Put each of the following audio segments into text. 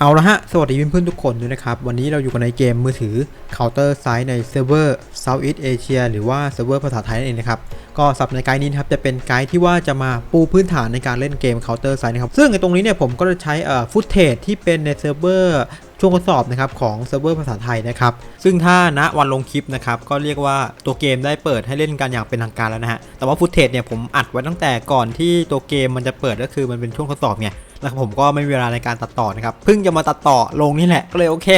เอาละฮะ สวัสดีเพื่อนๆทุกคนด้วยนะครับ วันนี้เราอยู่กันในเกมมือถือ Counter Strike ในเซิร์ฟเวอร์ Southeast Asia หรือว่าเซิร์ฟเวอร์ภาษาไทยนั่นเองนะครับ ก็สับในไกด์นี้นครับจะเป็นไกด์ที่ว่าจะมาปูพื้นฐานในการเล่นเกม Counter Strike นะครับ ซึ่งในตรงนี้เนี่ยผมก็จะใช้เอ่อฟุตเทจที่เป็นในเซิร์ฟเวอร์ช่วงทดสอบนะครับของเซิร์ฟเวอร์ภาษาไทยนะครับ ซึ่งถ้าณวันลงคลิปนะครับก็เรียกว่าตัวเกมได้เปิดให้เล่นกันอย่างเป็นทางการแล้วนะฮะ แต่ว่าฟุตเทจเนี่ยผมอัดไว้ตั้งแต่ก่อนที่ตัวเกมมันจะเปิดก็คือมันเป็นช่วงทดสอบไง แล้วผมก็ไม่มีเวลาในการตัดต่อนะครับเพิ่งจะมาตัดต่อลงนี่แหละก็เลยโอเค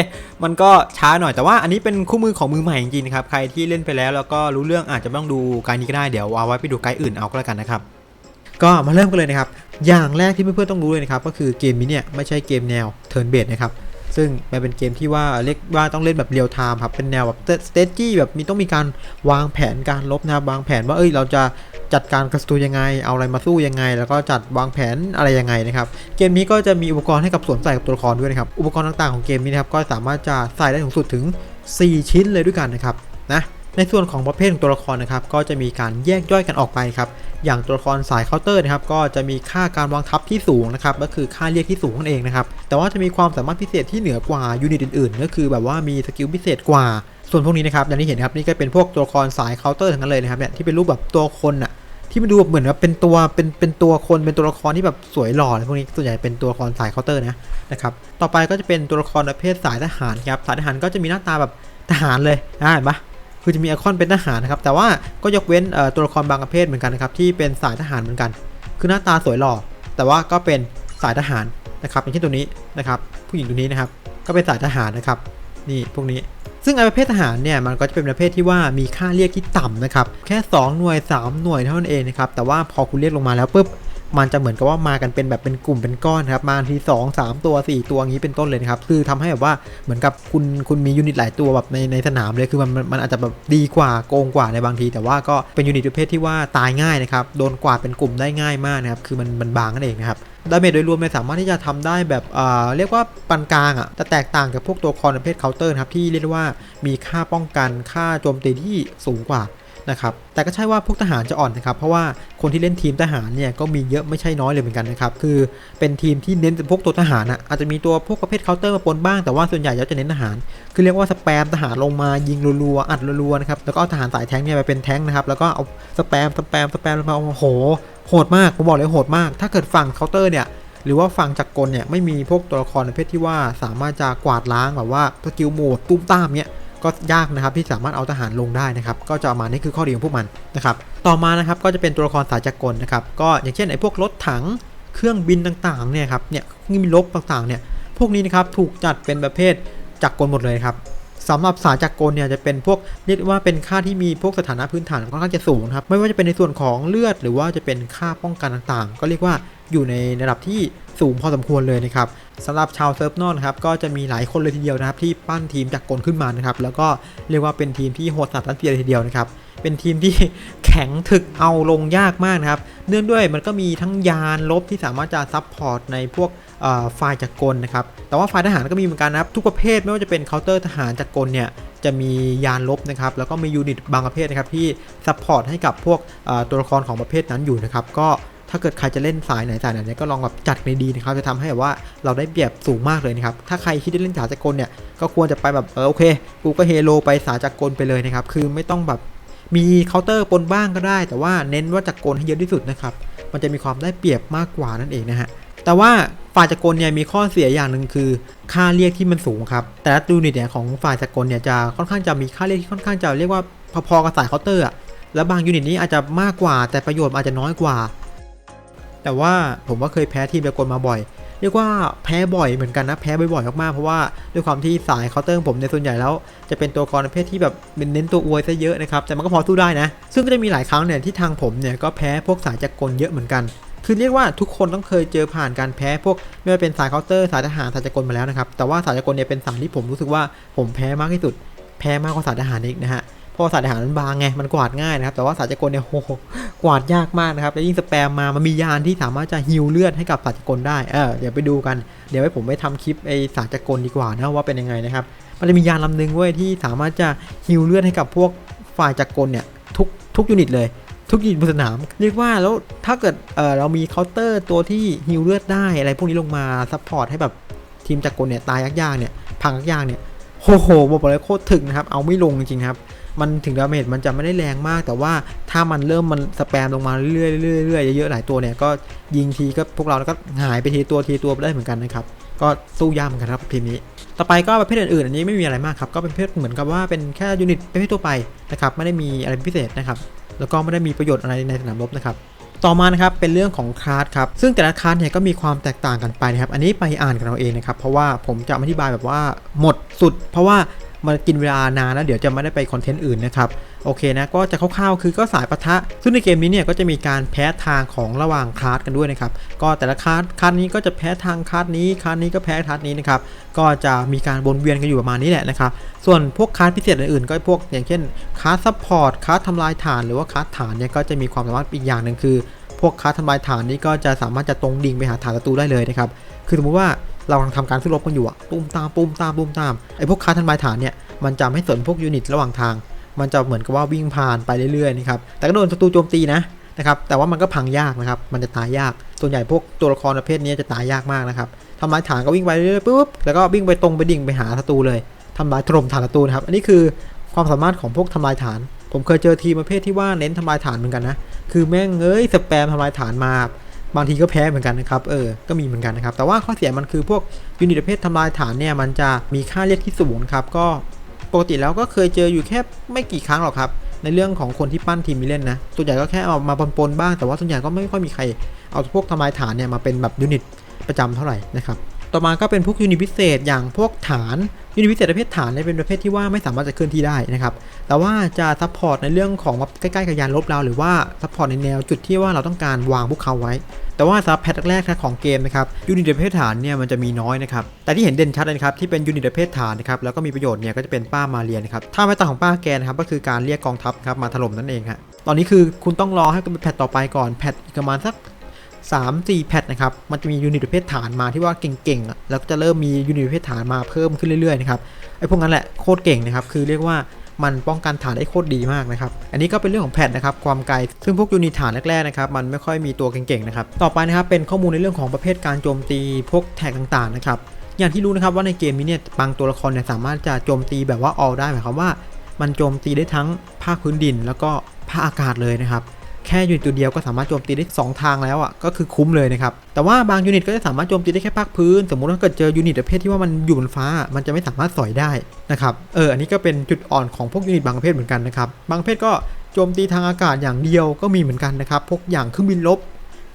มันก็ช้าหน่อยแต่ว่าอันนี้เป็นคู่มือของมือใหม่จริงๆนครับใครที่เล่นไปแล้วแล้วก็รู้เรื่องอาจจะไม่ต้องดูไกด์นี้ก็ได้เดี๋ยวเอาไว้ไปดูไกด์อื่นเอาก็แล้วกันนะครับก็มาเริ่มกันเลยนะครับอย่างแรกที่เพื่อนๆต้องรู้เลยนะครับก็คือเกมนี้เนี่ยไม่ใช่เกมแนวเทิร์นเบดนะครับ ซึ่งมันเป็นเกมที่ว่าเรียกว่าต้องเล่นแบบเรียลไทม์ครับ เป็นแนวแบบสเตจี้แบบมีต้องมีการวางแผนการลบนะครับวางแผนว่าเอ้ยเราจะจัดการกับศัตรูยังไง เอาอะไรมาสู้ยังไง แล้วก็จัดวางแผนอะไรยังไงนะครับ เกมนี้ก็จะมีอุปกรณ์ให้กับสวมใส่กับตัวละครด้วยนะครับ อุปกรณ์ต่างๆของเกมนี้นะครับก็สามารถจะใส่ได้สูงสุดถึง 4 ชิ้นเลยด้วยกันนะครับนะ ในส่วนของประเภทของตัวละครนะครับก็จะมีการแยกย่อยกันออกไปครับอย่างตัวละครสายเคาน์เตอร์นะครับก็จะมีค่าการวางทับที่สูงนะครับก็คือค่าเรียกที่สูงนั่นเองนะครับแต่ว่าจะมีความสามารถพิเศษที่เหนือกว่ายูนิตอื่นๆ ก็คือแบบว่ามีสกิลพิเศษกว่า ส่วนพวกนี้นะครับอย่างที่เห็นครับนี่ก็เป็นพวกตัวละครสายเคาน์เตอร์ทั้งนั้นเลยนะครับเนี่ยที่เป็นรูปแบบตัวคนอะที่มันดูแบบเหมือนว่าเป็นตัวเป็นเป็นตัวคนเป็นตัวละครที่แบบสวยหล่ออะไรพวกนี้ส่วนใหญ่เป็นตัวละครสายเคาน์เตอร์นะนะครับต่อไปก็จะเป็นตัวละครประเภทสายทหารครับสายทหารก็จะมีหน้าตาแบบทหารเลยนะเห็นปะ คือจะมีไอคอนเป็นทหารนะครับแต่ว่าก็ยกเว้นตัวละครบางประเภทเหมือนกันนะครับที่เป็นสายทหารเหมือนกัน คือหน้าตาสวยหล่อแต่ว่าก็เป็นสายทหารนะครับอย่างเช่นตัวนี้นะครับผู้หญิงตัวนี้นะครับก็เป็นสายทหารนะครับนี่พวกนี้ซึ่งไอประเภททหารเนี่ยมันก็จะเป็นประเภทที่ว่ามีค่าเรียกที่ต่ำนะครับแค่ 2 หน่วย 3 หน่วยเท่านั้นเองนะครับแต่ว่าพอคุณเรียกลงมาแล้วปุ๊บ มันจะเหมือนกับว่ามากันเป็นแบบเป็นกลุ่มเป็นก้อนครับมาทีสองสามตัว4ตัวอย่างนี้เป็นต้นเลยนะครับคือทำให้แบบว่าเหมือนกับคุณคุณมียูนิตหลายตัวแบบในในสนามเลยคือมันมันอาจจะแบบดีกว่าโกงกว่าในบางที แต่ว่าก็เป็นยูนิตประเภทที่ว่าตายง่ายนะครับโดนกวาดเป็นกลุ่มได้ง่ายมากนะครับคือมันมันบางนั่นเองนะครับดาเมจโดยรวมเนี่ยสามารถที่จะทำได้แบบเอ่อเรียกว่าปานกลางอะจะแตกต่างกับพวกตัวคอนประเภทเคาน์เตอร์ครับที่เรียกว่ามีค่าป้องกันค่าโจมตีที่สูงกว่า นะครับแต่ก็ใช่ว่าพวกทหารจะอ่อนนะครับเพราะว่าคนที่เล่นทีมทหารเนี่ยก็มีเยอะไม่ใช่น้อยเลยเหมือนกันนะครับคือเป็นทีมที่เน้นพวกตัวทหารอะอาจจะมีตัวพวกประเภทเคาน์เตอร์มาปนบ้างแต่ว่าส่วนใหญ่แล้วจะเน้นทหาร คือเรียกว่าสแปมทหารลงมายิงรัวๆอัดรัวๆนะครับแล้วก็เอาทหารสายแท้งเนี่ยไปเป็นแท้งนะครับแล้วก็เอาสแปมสแปมสแปมลงมาโอ้โหโหดมากผมบอกเลยโหดมาก ถ้าเกิดฝั่งเคาน์เตอร์เนี่ยหรือว่าฝั่งจักรกลเนี่ยไม่มีพวกตัวละครประเภทที่ว่าสามารถจะกวาดล้างแบบว่าสกิลโหมดตุ้มตามเนี่ย ก็ยากนะครับที่สามารถเอาทหารลงได้นะครับ ก็จะเอามานี่คือข้อดีของพวกมันนะครับ ต่อมานะครับก็จะเป็นตัวละครสายจักรกลนะครับ ก็อย่างเช่นไอ้พวกรถถังเครื่องบินต่างๆเนี่ยครับเนี่ยมีลบต่างๆเนี่ยพวกนี้นะครับถูกจัดเป็นประเภทจักรกลหมดเลยครับ สำหรับสายจักรกลเนี่ยจะเป็นพวกเรียกว่าเป็นค่าที่มีพวกสถานะพื้นฐานค่อนข้างจะสูงครับ ไม่ว่าจะเป็นในส่วนของเลือด หรือว่าจะเป็นค่าป้องกันต่างๆ ก็เรียกว่าอยู่ในระดับที่สูงพอสมควรเลยนะครับสำหรับชาวเซิร์ฟนอนครับก็จะมีหลายคนเลยทีเดียวนะครับที่ปั้นทีมจากกลขึ้นมานะครับแล้วก็เรียกว่าเป็นทีมที่โหดสัตว์รัสเซียเลยทีเดียวนะครับเป็นทีมที่แข็งถึกเอาลงยากมากนะครับ เนื่องด้วยมันก็มีทั้งยานลบที่สามารถจะซับพอร์ตในพวก เอ่อฝ่ายจากกลนะครับ แต่ว่าฝ่ายทหารก็มีเหมือนกันนะครับ ทุกประเภทไม่ว่าจะเป็นเคาน์เตอร์ทหารจากกลเนี่ยจะมียานลบนะครับ แล้วก็มียูนิตบางประเภทนะครับที่ซัพพอร์ตให้กับพวกตัวละครของประเภทนั้นอยู่นะครับ ก็ถ้าเกิดใครจะเล่นสายไหนสายไหนเนี่ยก็ลองแบบจัดในดีนะครับ จะทำให้แบบว่าเราได้เปรียบสูงมากเลยนะครับ ถ้าใครคิดจะเล่นสายจักรกลเนี่ย ก็ควรจะไปแบบเออโอเค กูก็เฮโลไปสายจักรกลไปเลยนะครับ คือไม่ต้องแบบมีเคาน์เตอร์ปนบ้างก็ได้ แต่ว่าเน้นว่าจักรกลให้เยอะที่สุดนะครับ มันจะมีความได้เปรียบมากกว่านั่นเองนะฮะ แต่ว่า ฝ่ายจักรกลเนี่ยมีข้อเสียอย่างหนึ่งคือ ค่าเรียกที่มันสูงครับ แต่ละยูนิตเนี่ยของฝ่ายจักรกลเนี่ยจะค่อนข้างจะมีค่าเรียกที่ค่อนข้างจะเรียกว่าพอๆกับสายเคาน์เตอร์อะแล้วบางยูนิตนี้อาจจะมากกว่า แต่ประโยชน์อาจจะน้อยกว่า แต่ว่าผมว่าเคยแพ้ทีมจักรกลมาบ่อย เรียกว่าแพ้บ่อยเหมือนกันนะแพ้บ่อยๆมากๆเพราะว่าด้วยความที่สายเคาน์เตอร์ผมในส่วนใหญ่แล้ว จะเป็นตัวกรประเภทที่แบบเน้นตัวอวยซะเยอะนะครับแต่มันก็พอสู้ได้นะ ซึ่งก็จะมีหลายครั้งเนี่ยที่ทางผมเนี่ยก็แพ้พวกสายจักรกลเยอะเหมือนกัน คือเรียกว่าทุกคนต้องเคยเจอผ่านการแพ้พวกไม่ว่าเป็นสายเคาน์เตอร์สายทหารสายจักรกลมาแล้วนะครับ แต่ว่าสายจักรกลเนี่ยเป็นสายที่ผมรู้สึกว่าผมแพ้มากที่สุด แพ้มากกว่าสายทหารอีกนะฮะเพราะสายทหารมันบางไง มันกวาดง่ายนะครับ แต่ว่าสายจักรกลเนี่ยโหกวาดยากมากนะครับ แล้วยิ่งสแปมมา มันมียานที่สามารถจะฮิวเลือดให้กับสายจักรกลได้ เออ เดี๋ยวไปดูกัน เดี๋ยวให้ผมไปทำคลิปไอสายจักรกลดีกว่านะว่าเป็นยังไงนะครับ มันจะมียานลำหนึ่งเว้ยที่สามารถจะฮิวเลือดให้กับพวกฝ่ายจักรกลเนี่ยทุกทุกยูนิตเลย ทุกยูนิตบนสนาม เรียกว่าแล้วถ้าเกิดเออเรามีเคาน์เตอร์ตัวที่ฮิวเลือดได้อะไรพวกนี้ลงมาซัพพอร์ตให้แบบทีมจากกลเนี่ยตายยากๆเนี่ยพังยากๆเนี่ยโหโหบอกเลยโคตรถึกนะครับ เอาไม่ลงจริงครับ มันถึงดาเมจมันจะไม่ได้แรงมาก แต่ว่าถ้ามันเริ่มมันสแปมลงมาเรื่อยๆเรื่อยๆเยอะๆหลายตัวเนี่ยก็ยิงทีก็พวกเราก็หายไปทีตัวทีตัวไปได้เหมือนกันนะครับ ก็สู้ยากเหมือนกันครับทีมนี้ ต่อไปก็ประเภทอื่นๆอันนี้ไม่มีอะไรมากครับ ก็เป็นเภทเหมือนกับว่าเป็นแค่ยูนิตประเภททั่วไปนะครับ ไม่ได้มีอะไรพิเศษนะครับ แล้วก็ไม่ได้มีประโยชน์อะไรในสนามรบนะครับต่อมานะครับเป็นเรื่องของคลาสครับซึ่งแต่ละคลาสเนี่ยก็มีความแตกต่างกันไปนะครับอันนี้ไปอ่านกันเราเองนะครับเพราะว่าผมจะอธิบายแบบว่าหมดสุด เพราะว่า มันกินเวลานานแล้วเดี๋ยวจะไม่ได้ไปคอนเทนต์อื่นนะครับโอเคนะก็จะคร่าวๆคือก็สายปะทะ ซึ่งในเกมนี้เนี่ยก็จะมีการแพ้ทางของระหว่างคลาสกันด้วยนะครับก็แต่ละคลาสคลาสนี้ก็จะแพ้ทางคลาสนี้คลาสนี้ก็แพ้คลาสนี้นะครับก็จะมีการวนเวียนกันอยู่ประมาณนี้แหละนะครับส่วนพวกคลาสพิเศษอื่นๆก็พวกอย่างเช่นคลาสซัพพอร์ตคลาสทำลายฐานหรือว่าคลาสฐานเนี่ยก็จะมีความสามารถอีกอย่างหนึ่งคือ พวกคลาสทำลายฐานนี้ก็จะสามารถจะตรงดิ่งไปหาฐานศัตรูได้เลยนะครับคือสมมติว่า เรากำลังทำการสู้รบกันอยู่อะตุ้มตามปุ้มตามปุ้มตามไอ้พวกคลาสทำลายฐานเนี่ยมันจะไม่สนพวกยูนิตระหว่างทาง มันจะเหมือนกับว่าวิ่งผ่านไปเรื่อยๆนะครับแต่ก็โดนศัตรูโจมตีนะนะครับแต่ว่ามันก็พังยากนะครับมันจะตายยาก ส่วนใหญ่พวกตัวละครประเภทนี้จะตายยากมากนะครับทำลายฐานก็วิ่งไปเรื่อยๆปุ๊บแล้วก็วิ่งไปตรงไปดิ่งไปหาศัตรูเลยทำลายถล่มฐานศัตรูนะครับอันนี้คือความสามารถของพวกทำลายฐาน ผมเคยเจอทีมประเภทที่ว่าเน้นทำลายฐานเหมือนกันนะคือแม่งเอ้ยสแปมทำลายฐานมา บางทีก็แพ้เหมือนกันนะครับ เออ ก็มีเหมือนกันนะครับ แต่ว่าข้อเสียมันคือพวกยูนิตประเภททำลายฐานเนี่ย มันจะมีค่าเรียกที่สูงครับ ก็ปกติแล้วก็เคยเจออยู่แค่ไม่กี่ครั้งหรอกครับ ในเรื่องของคนที่ปั้นทีมมิเล่นนะ ส่วนใหญ่ก็แค่เอามาปนๆบ้าง แต่ว่าส่วนใหญ่ก็ไม่ค่อยมีใครเอาพวกทำลายฐานเนี่ยมาเป็นแบบยูนิตประจำเท่าไหร่นะครับ ต่อมาก็เป็นพวกยูนิตพิเศษอย่างพวกฐานยูนิตพิเศษประเภทฐานเนี่ยเป็นประเภทที่ว่าไม่สามารถจะเคลื่อนที่ได้นะครับ แต่ว่าจะซัพพอร์ตในเรื่องของใกล้ๆกับยานลบเราหรือว่าซัพพอร์ตในแนวจุดที่ว่าเราต้องการวางพวกเขาไว้ แต่ว่าสำหรับแพทแรกๆของเกมนะครับยูนิตประเภทฐานเนี่ยมันจะมีน้อยนะครับ แต่ที่เห็นเด่นชัดเลยนะครับที่เป็นยูนิตประเภทฐานนะครับแล้วก็มีประโยชน์เนี่ยก็จะเป็นป้ามาเรียนะครับถ้าไม่ตาของป้าแกนนะครับก็คือการเรียกกองทัพครับมาถล่มนั่นเองฮะตอนนี้คือคุณต้องรอให้เป็นแพทต่อไปก่อนแพทอีกประมาณสัก 3 4แพทนะครับ มันจะมียูนิตประเภทฐานมาที่ว่าเก่งๆ แล้วก็จะเริ่มมียูนิตประเภทฐานมาเพิ่มขึ้นเรื่อยๆนะครับ ไอ้พวกนั้นแหละโคตรเก่งนะครับ คือเรียกว่ามันป้องกันฐานได้โคตรดีมากนะครับ อันนี้ก็เป็นเรื่องของแพทนะครับ ความไกล ซึ่งพวกยูนิตฐานแรกๆนะครับ มันไม่ค่อยมีตัวเก่งๆนะครับ ต่อไปนะครับ เป็นข้อมูลในเรื่องของประเภทการโจมตี พวกแท็กต่างๆนะครับ อย่างที่รู้นะครับว่าในเกมนี้เนี่ย บางตัวละครเนี่ยสามารถจะโจมตีแบบว่า all ได้หมายความว่า มันโจมตีได้ทั้งภาคพื้นดิน แล้วก็ภาคอากาศเลยนะครับ แค่ยูนิตตัวเดียวก็สามารถโจมตีได้ 2 ทางแล้วอะก็คือคุ้มเลยนะครับ แต่ว่าบางยูนิตก็จะสามารถโจมตีได้แค่ภาคพื้น สมมุติว่าเกิดเจอยูนิตประเภทที่ว่ามันอยู่บนฟ้ามันจะไม่สามารถสอยได้นะครับเอออันนี้ก็เป็นจุดอ่อนของพวกยูนิตบางประเภทเหมือนกันนะครับบางประเภทก็โจมตีทางอากาศอย่างเดียวก็มีเหมือนกันนะครับพวกอย่างเครื่องบินลบ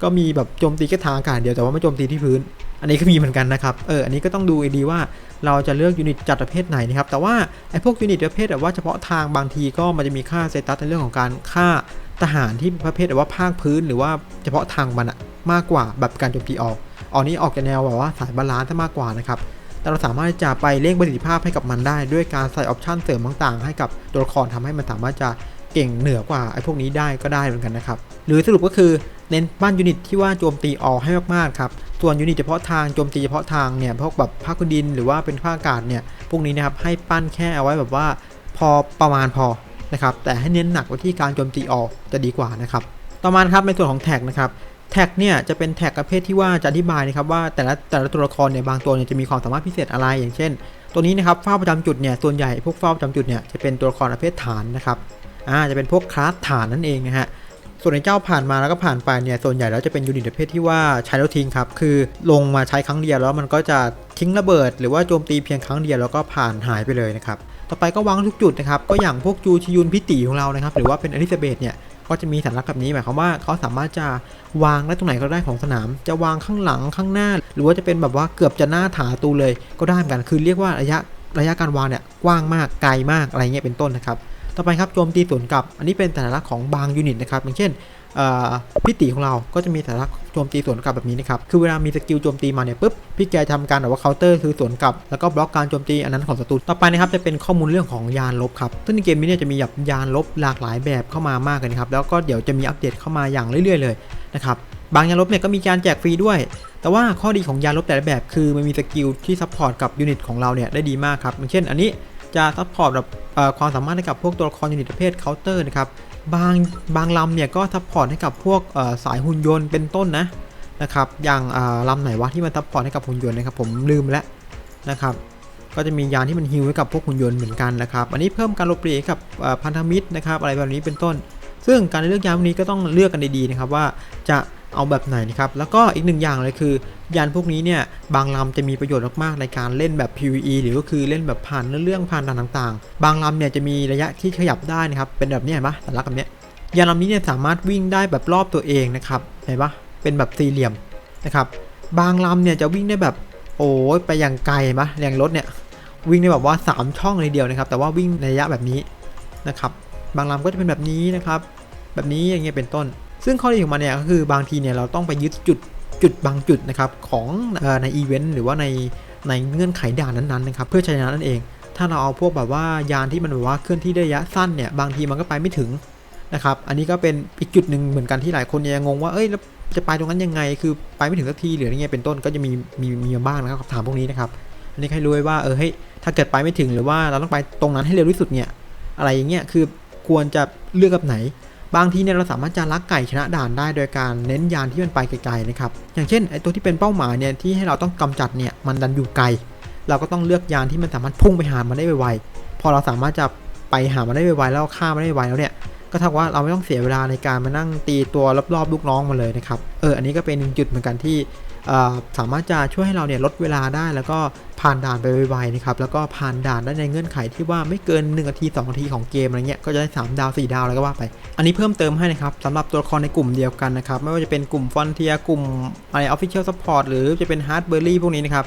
ก็มีแบบโจมตีแค่ทางอากาศเดียวแต่ว่าไม่โจมตีที่พื้น อันนี้ก็มีเหมือนกันนะครับ เออ อันนี้ก็ต้องดูดีว่าเราจะเลือกยูนิตจัดประเภทไหนนะครับ แต่ว่าไอ้พวกยูนิตประเภทแบบว่าเฉพาะทางบางทีก็มันจะมีค่าเซตัสในเรื่องของการค่าทหารที่ประเภทแบบว่าภาคพื้นหรือว่าเฉพาะทางมันอะมากกว่าแบบการโจมตีออกออกนี้ออกแนวแบบว่าสายบาลานซ์มากกว่านะครับแต่เราสามารถจะไปเร่งประสิทธิภาพให้กับมันได้ ด้วยการใส่ออปชันเสริมต่างๆ ให้กับตัวละครทำให้มันสามารถจะเก่งเหนือกว่าไอ้พวกนี้ได้ก็ได้เหมือนกันนะครับ หรือสรุปก็คือเน้นบ้านยูนิตที่ว่าโจมตีออกให้มากๆครับ ส่วนยูนิตเฉพาะทางโจมตีเฉพาะทางเนี่ยพวกแบบภาคดินหรือว่าเป็นภาคอากาศเนี่ยพวกนี้นะครับให้ปั้นแค่เอาไว้แบบว่าพอประมาณพอนะครับแต่ให้เน้นหนักไปที่การโจมตีออกจะดีกว่านะครับต่อมาครับในส่วนของแท็กนะครับแท็กเนี่ยจะเป็นแท็กประเภทที่ว่าจะอธิบายนะครับว่าแต่ละแต่ละตัวละครเนี่ยบางตัวเนี่ยจะมีความสามารถพิเศษอะไรอย่างเช่น ตัวนี้นะครับเฝ้าประจำจุดเนี่ยส่วนใหญ่พวกเฝ้าประจำจุดเนี่ยจะเป็นตัวละครประเภทฐานนะครับอ่าจะเป็นพวกคลาสฐานนั่นเองนะฮะ ส่วนในเจ้าผ่านมาแล้วก็ผ่านไปเนี่ยส่วนใหญ่แล้วจะเป็นยูนิตประเภทที่ว่าใช้แล้วทิ้งครับ คือลงมาใช้ครั้งเดียวแล้วมันก็จะทิ้งระเบิด หรือว่าโจมตีเพียงครั้งเดียวแล้วก็ผ่านหายไปเลยนะครับต่อไปก็วางทุกจุดนะครับก็อย่างพวกจูชิยุนพิติของเรานะครับหรือว่าเป็นอลิซาเบธเนี่ยก็จะมีสัญลักษณ์แบบนี้หมายความว่าเขาสามารถจะวางได้ตรงไหนก็ได้ของสนาม จะวางข้างหลังข้างหน้า หรือว่าจะเป็นแบบว่าเกือบจะหน้าถาตูเลย ก็ได้เหมือนกันคือเรียกว่าระยะระยะการวางเนี่ยกว้างมากไกลมากอะไรเงี้ยเป็นต้นนะครับ ต่อไปครับโจมตีสวนกลับ อันนี้เป็นสัญลักษณ์ของบางยูนิตนะครับอย่างเช่นพิติของเราก็จะมีสัญลักษณ์โจมตีสวนกลับแบบนี้นะครับ คือเวลามีสกิลโจมตีมาเนี่ยปุ๊บ พี่แกทำการแบบว่าเคาน์เตอร์คือสวนกลับ แล้วก็บล็อกการโจมตีอันนั้นของศัตรู ต่อไปนะครับจะเป็นข้อมูลเรื่องของยานลบครับ ซึ่งในเกมนี้เนี่ยจะมีแบบยานลบหลากหลายแบบเข้ามามากเลยนะครับ แล้วก็เดี๋ยวจะมีอัปเดตเข้ามาอย่างเรื่อย ๆ เลยนะครับ บางยานลบเนี่ยก็มีการแจกฟรีด้วย แต่ว่าข้อดีของยานลบแต่ละแบบ คือมันมีสกิลที่ซัพพอร์ตกับยูนิตของเราเนี่ยได้ดีมากครับอย่างเช่น อันนี้ จะซัพพอร์ตแบบความสามารถให้กับพวกตัวละครยูนิตประเภทเคาน์เตอร์นะครับบางบางลำเนี่ยก็ซัพพอร์ตให้กับพวกสายหุ่นยนต์เป็นต้นนะนะครับอย่างลำไหนวะที่มันซัพพอร์ตให้กับหุ่นยนต์นะครับผมลืมแล้วนะครับก็จะมียานที่มันฮิวให้กับพวกหุ่นยนต์เหมือนกันนะครับอันนี้เพิ่มการลบเปลี่ยกับพันธมิตรนะครับอะไรแบบนี้เป็นต้น ซึ่งการเลือกยานพวกนี้ก็ต้องเลือกกันดีๆนะครับว่าจะ เอาแบบไหนนะครับ แล้วก็อีกหนึ่งอย่างเลยคือ ยานพวกนี้เนี่ยบางลำจะมีประโยชน์มากๆในการเล่นแบบ PVE หรือก็คือเล่นแบบผ่านเรื่องผ่านด่านต่างๆ บางลำเนี่ยจะมีระยะที่ขยับได้นะครับ เป็นแบบนี้เห็นปะสัญลักษณ์แบบเนี้ยยานลำนี้เนี่ยสามารถวิ่งได้แบบรอบตัวเองนะครับเห็นปะเป็นแบบสี่เหลี่ยมนะครับ บางลำเนี่ยจะวิ่งได้แบบโอ้ยไปอย่างไกลเห็นปะอย่างรถเนี่ยวิ่งได้แบบว่า 3 ช่องเลยเดียวนะครับ แต่ว่าวิ่งในระยะแบบนี้นะครับ บางลำก็จะเป็นแบบนี้นะครับ แบบนี้อย่างเงี้ยเป็นต้น ซึ่งข้อดีของมันเนี่ยก็คือบางทีเนี่ยเราต้องไปยึดจุดจุดบางจุดนะครับของในอีเวนต์หรือว่าในในเงื่อนไขด่านนั้นๆนะครับเพื่อชัยชนะนั่นเอง ถ้าเราเอาพวกแบบว่ายานที่มันแบบว่าเคลื่อนที่ได้ระยะสั้นเนี่ยบางทีมันก็ไปไม่ถึงนะครับอันนี้ก็เป็นอีกจุดหนึ่งเหมือนกันที่หลายคนยังงงว่าเอ้ยแล้วจะไปตรงนั้นยังไง คือไปไม่ถึงสักทีหรืออะไรเงี้ยเป็นต้นก็จะมีมีมีมาบ้างนะครับคำถามพวกนี้นะครับอันนี้ให้รู้ไว้ว่าเออเฮ้ยถ้าเกิดไปไม่ถึงหรือว่าเราต้องไปตรงนั้นให้เร็วที่สุดเนี่ยอะไรอย่างเงี้ยคือควรจะเลือกแบบไหน บางทีเนี่ยเราสามารถจะลักไก่ชนะด่านได้โดยการเน้นยานที่มันไปไกลๆนะครับอย่างเช่นไอตัวที่เป็นเป้าหมายเนี่ยที่ให้เราต้องกำจัดเนี่ยมันดันอยู่ไกล เราก็ต้องเลือกยานที่มันสามารถพุ่งไปหามันได้ไวๆพอเราสามารถจะไปหามันได้ไวๆแล้วฆ่ามันได้ไวแล้วเนี่ย ก็เท่ากับว่าเราไม่ต้องเสียเวลาในการมานั่งตีตัวรอบๆลูกน้องมาเลยนะครับ เออ อันนี้ก็เป็นหนึ่งจุดเหมือนกันที่สามารถจะช่วยให้เราเนี่ยลดเวลาได้แล้วก็ผ่านด่านไปไวๆนะครับแล้วก็ผ่านด่านได้ในเงื่อนไขที่ว่าไม่เกิน1นาที2นาทีของเกมอะไรเงี้ยก็จะได้ 3 ดาว 4 ดาวอะไรก็ว่าไป อันนี้เพิ่มเติมให้นะครับสำหรับตัวละครในกลุ่มเดียวกันนะครับ ไม่ว่าจะเป็นกลุ่มฟอนเทียกลุ่มอะไรออฟฟิเชียลซัพพอร์ตหรือจะเป็นฮาร์ดเบอร์รี่พวกนี้นะครับ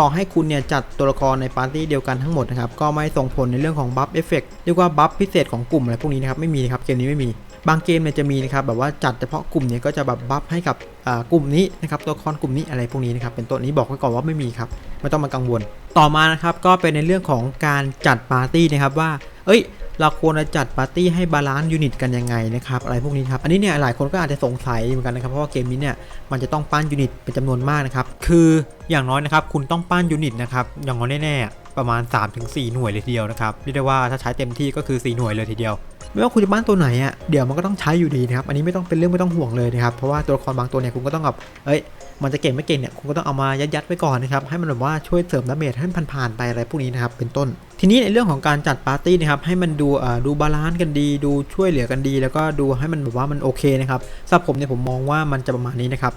ต่อให้คุณเนี่ยจัดตัวละครในปาร์ตี้เดียวกันทั้งหมดนะครับก็ไม่ส่งผลในเรื่องของบัฟเอฟเฟกเรียกว่าบัฟพิเศษของกลุ่มอะไรพวกนี้นะครับไม่มีนะครับเกมนี้ไม่มีบางเกมเนี่ยจะมีนะครับแบบว่าจัดเฉพาะกลุ่มเนี่ยก็จะแบบบัฟให้กับอ่ากลุ่มนี้นะครับตัวละครกลุ่มนี้อะไรพวกนี้นะครับเป็นตัวนี้บอกไว้ก่อนว่าไม่มีครับไม่ต้องมากังวล ต่อมานะครับก็เป็นในเรื่องของการจัดปาร์ตี้นะครับว่า เอ้ย เราควรจะจัดปาร์ตี้ให้บาลานซ์ยูนิตกันยังไงนะครับอะไรพวกนี้ครับอันนี้เนี่ยหลายคนก็อาจจะสงสัยเหมือนกันนะครับเพราะว่าเกมนี้เนี่ยมันจะต้องปั้นยูนิตเป็นจำนวนมากนะครับคืออย่างน้อยนะครับคุณต้องปั้นยูนิตนะครับอย่างน้อยแน่ๆประมาณ 3-4 หน่วยเลยทีเดียวนะครับเรียกได้ว่าถ้าใช้เต็มที่ก็คือ 4 หน่วยเลยทีเดียว ไม่ว่าคุณจะปั้นตัวไหนอะเดี๋ยวมันก็ต้องใช้อยู่ดีนะครับอันนี้ไม่ต้องเป็นเรื่องไม่ต้องห่วงเลยนะครับเพราะว่าตัวละครบางตัวเนี่ยคุณก็ต้องแบบเอ้ยมันจะเก่งไม่เก่งเนี่ยคุณก็ต้องเอามายัดๆไว้ก่อนนะครับให้มันแบบว่าช่วยเสริมดาเมจให้มันผ่านๆไปอะไรพวกนี้นะครับเป็นต้น ทีนี้ในเรื่องของการจัดปาร์ตี้นะครับให้มันดูเอ่อดูบาลานซ์กันดี ดูช่วยเหลือกันดี แล้วก็ดูให้มันแบบว่ามันโอเคนะครับสำหรับผมเนี่ยผมมองว่ามันจะประมาณนี้นะครับ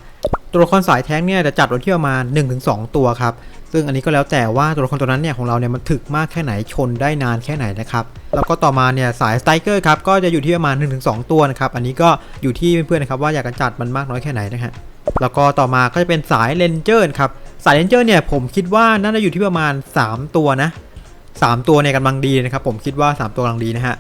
ตัวละครสายแท้งเนี่ยจะจัดไว้ที่ประมาณ 1-2 ตัวครับ ซึ่งอันนี้ก็แล้วแต่ว่าตัวละครตัวนั้นเนี่ยของเราเนี่ยมันถึกมากแค่ไหนชนได้นานแค่ไหนนะครับแล้วก็ต่อมาเนี่ยสายสไตรเกอร์ครับก็จะอยู่ที่ประมาณ 1-2 ตัวนะครับอันนี้ก็อยู่ที่เพื่อนๆนะครับว่าอยากจะจัดมันมากน้อยแค่ไหนนะฮะแล้วก็ต่อมาก็จะเป็นสายเลนเจอร์ครับสายเลนเจอร์เนี่ยผมคิดว่าน่าจะอยู่ที่ประมาณ 3 ตัวนะ3ตัวเนี่ยกำลังดีนะครับผมคิดว่า 3 ตัวกำลังดีนะฮะ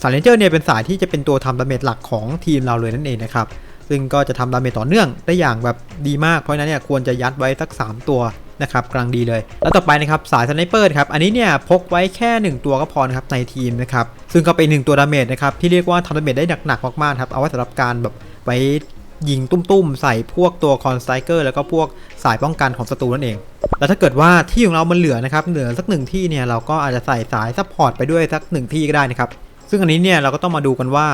สายเลนเจอร์เนี่ยเป็นสายที่จะเป็นตัวทำดาเมจหลักของทีมเราเลยนั่นเองนะครับ ซึ่งก็จะทำดาเมจต่อเนื่องได้อย่างแบบดีมากเพราะนั้นเนี่ยควรจะยัดไว้สัก 3 ตัวนะครับกำลังดีเลย แล้วต่อไปนะครับสายสไนเปอร์ครับอันนี้เนี่ยพกไว้แค่ 1 ตัวก็พอนะครับในทีมนะครับซึ่งก็เป็นหนึ่งตัวดาเมจนะครับที่เรียกว่าทำดาเมจได้หนักๆมากๆครับเอาไว้สำหรับการแบบไว้ยิงตุ้มๆ ใส่พวกตัวคอนสไตรเกอร์แล้วก็พวกสายป้องกันของศัตรูนั่นเอง แล้วถ้าเกิดว่าที่ของเรามันเหลือนะครับเหลือสักหนึ่งที่เนี่ยเราก็อาจจะใส่สายซัพพอร์ตไปด้วยสักหนึ่งที่ก็ได้นะครับ ซึ่งอันนี้เนี่ยเราก็ต้องมาดูกันว่า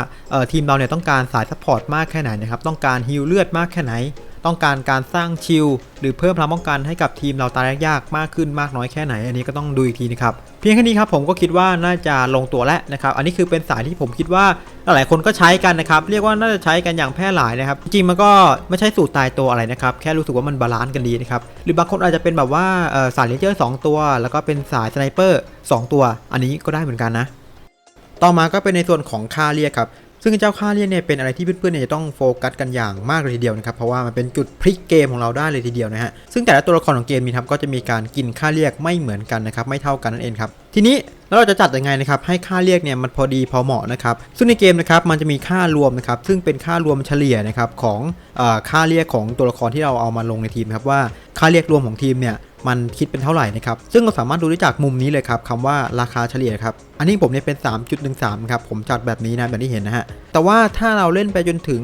ทีมเราเนี่ยต้องการสายซัพพอร์ตมากแค่ไหนนะครับต้องการฮิลเลือดมากแค่ไหน ต้องการการสร้างชิลหรือเพิ่มพลังป้องกันให้กับทีมเราตายยากมากขึ้นมากน้อยแค่ไหน อันนี้ก็ต้องดูอีกทีนะครับเพียงแค่นี้ครับผมก็คิดว่าน่าจะลงตัวแล้วนะครับอันนี้คือเป็นสายที่ผมคิดว่าหลายคนก็ใช้กันนะครับเรียกว่าน่าจะใช้กันอย่างแพร่หลายนะครับจริงมันก็ไม่ใช่สูตรตายตัวอะไรนะครับแค่รู้สึกว่ามันบาลานซ์กันดีนะครับหรือบางคนอาจจะเป็นแบบว่าสายเลเจอร์2ตัว แล้วก็เป็นสายสไนเปอร์2ตัว อันนี้ก็ได้เหมือนกันนะ ต่อมาก็เป็นในส่วนของค่าเรียกครับซึ่งเจ้าค่าเรียกเนี่ยเป็นอะไรที่เพื่อนๆเนี่ยจะต้องโฟกัสกันอย่างมากเลยทีเดียวนะครับเพราะว่ามันเป็นจุดพลิกเกมของเราได้เลยทีเดียวนะฮะซึ่งแต่ละตัวละครของเกมนี้ครับก็จะมีการกินค่าเรียกไม่เหมือนกันนะครับไม่เท่ากันนั่นเองครับทีนี้แล้วเราจะจัดยังไงนะครับให้ค่าเรียกเนี่ยมันพอดีพอเหมาะนะครับซึ่งในเกมนะครับมันจะมีค่ารวมนะครับซึ่งเป็นค่ารวมเฉลี่ยนะครับของอค่าเรียกของตัวละครที่เราเอามาลงในทีมครับว่า ค่าเรียกรวมของทีมเนี่ยมันคิดเป็นเท่าไหร่นะครับ ซึ่งเราสามารถดูได้จากมุมนี้เลยครับคำว่าราคาเฉลี่ยครับ อันนี้ผมเนี่ยเป็น 3.13 ครับ ผมจัดแบบนี้นะ แบบที่เห็นนะฮะ แต่ว่าถ้าเราเล่นไปจนถึง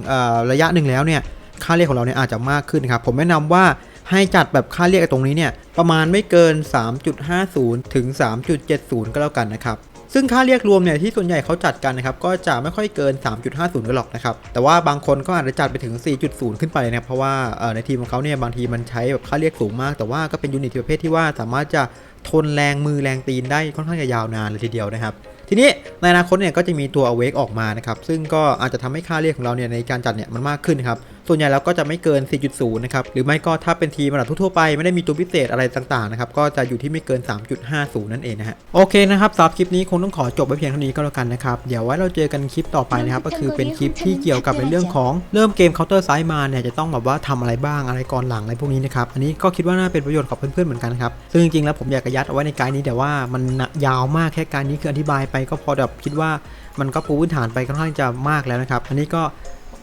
ระยะหนึ่งแล้วเนี่ย ค่าเรียกของเราเนี่ยอาจจะมากขึ้นครับ ผมแนะนำว่าให้จัดแบบค่าเรียกตรงนี้เนี่ยประมาณไม่เกิน 3.50 ถึง 3.70 ก็แล้วกันนะครับ ซึ่งค่าเรียกรวมเนี่ยที่ส่วนใหญ่เขาจัดกันนะครับก็จะไม่ค่อยเกิน 3.50กันหรอกนะครับแต่ว่าบางคนก็อาจจะจัดไปถึง 4.0 ขึ้นไปนะครับเพราะว่าในทีมของเขาเนี่ยบางทีมันใช้แบบค่าเรียกสูงมาก แต่ว่าก็เป็นยูนิตประเภทที่ว่าสามารถจะทนแรงมือแรงตีนได้ค่อนข้างจะยาวนานเลยทีเดียวนะครับทีนี้ในอนาคตเนี่ยก็จะมีตัว Awake ออกมานะครับซึ่งก็อาจจะทำให้ค่าเรียกของเราเนี่ยในการจัดเนี่ยมันมากขึ้นนครับ ส่วนใหญ่แล้วก็จะไม่เกิน 4.0 นะครับ หรือไม่ก็ถ้าเป็นทีมระดับทั่วไปไม่ได้มีตัวพิเศษอะไรต่างๆนะครับ ก็จะอยู่ที่ไม่เกิน 3.50 นั่นเองนะฮะ โอเคนะครับสำหรับคลิปนี้คงต้องขอจบไว้เพียงเท่านี้ก็แล้วกันนะครับ เดี๋ยวไว้เราเจอกันคลิปต่อไปนะครับ ก็คือเป็นคลิปที่เกี่ยวกับในเรื่องของเริ่มเกม Counter Strike มาเนี่ยจะต้องแบบว่าทำอะไรบ้างอะไรก่อนหลังอะไรพวกนี้นะครับ อันนี้ก็คิดว่าน่าเป็นประโยชน์กับเพื่อนๆเหมือนกันครับ ซึ่งจริงๆแล้วผมอยากจะยัดเอาไว้ในไกด์นี้แต่ว่ามันยาวมากแค่การนี้คืออธิบายไปก็พอแบบคิดว่ามันก็ปูพื้นฐานไปค่อนข้างจะมากแล้วนะครับ อันนี้ก็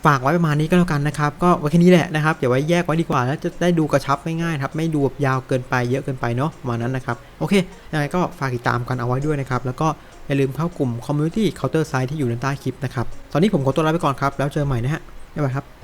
ฝากไว้ประมาณนี้ก็แล้วกันนะครับ ก็ไว้แค่นี้แหละนะครับเดี๋ยวไว้แยกไว้ดีกว่าแล้วจะได้ดูกระชับง่ายๆครับ ไม่ดูแบบยาวเกินไปเยอะเกินไปเนาะประมาณนั้นนะครับ โอเคยังไงก็ฝากติดตามกันเอาไว้ด้วยนะครับ แล้วก็อย่าลืมเข้ากลุ่มคอมมูนิตี้เคาน์เตอร์ไซด์ที่อยู่ด้านใต้คลิปนะครับ ตอนนี้ผมขอตัวลาไปก่อนครับ แล้วเจอใหม่นะฮะบ๊ายบายครับ